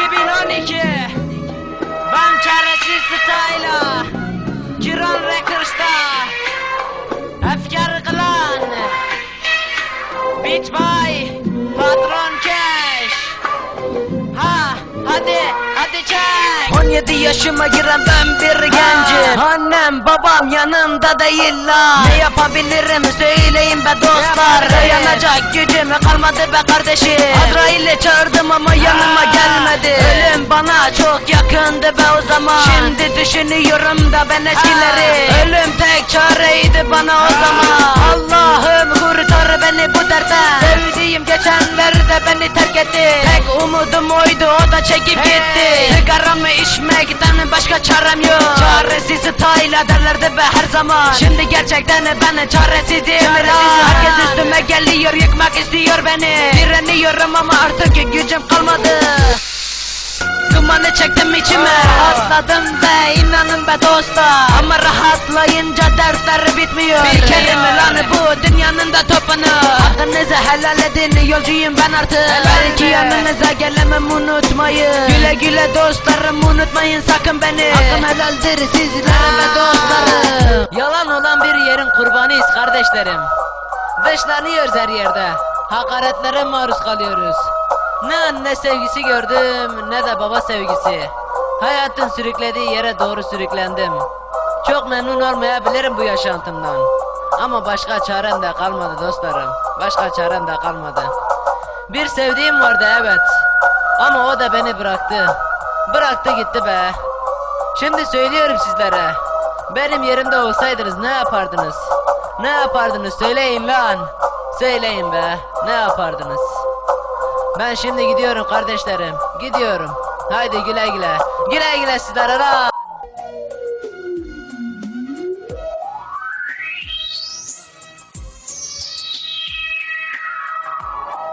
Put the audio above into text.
2012 Van Çaresi Style'a Kiran Records'ta. Efkar Kılan Beat Bay Patron Cash Ha hadi hadi çek. 17 yaşıma giren ben bir babam yanımda değil la. Ne yapabilirim söyleyin be dostlar. Dayanacak gücüm kalmadı be kardeşim. Azrail'i çağırdım ama yanıma gelmedi. Ölüm bana çok yakındı be o zaman. Şimdi düşünüyorum da ben eskileri. Ölüm tek çareydi bana geçenlerde beni terk etti. Tek umudum oydu o da çekip gitti. Sigaramı içmekten başka çarem yok. Çaresiz tayla derlerdi be her zaman. Şimdi gerçekten ben çaresizim. Herkes üstüme geliyor yıkmak istiyor beni. Direniyorum ama artık gücüm kalmadı. Dumanı çektim içime Rahatladım be inanın be dostlar Ama rahatlayınca bitmiyor Bir kelime lan bu dünyanın da topunu. Hakkınızı helal edin yolcuyum ben artık. Belki yanınıza gelemem unutmayın. Güle güle dostlarım unutmayın sakın beni. Hakkım helaldir sizlerin ve dostlarım. Yalan olan bir yerin kurbanıyız kardeşlerim. Dışlanıyoruz her yerde. Hakaretlere maruz kalıyoruz. Ne anne sevgisi gördüm ne de baba sevgisi. Hayatın sürüklediği yere doğru sürüklendim. Çok memnun olmayabilirim bu yaşantımdan. Ama başka çarem de kalmadı dostlarım. Başka çarem de kalmadı. Bir sevdiğim vardı evet. Ama o da beni bıraktı. Bıraktı gitti be. Şimdi söylüyorum sizlere. Benim yerimde olsaydınız ne yapardınız? Ne yapardınız söyleyin lan. Söyleyin be. Ne yapardınız? Ben şimdi gidiyorum kardeşlerim. Gidiyorum. Haydi güle güle. Güle güle sizlere lan. Oh.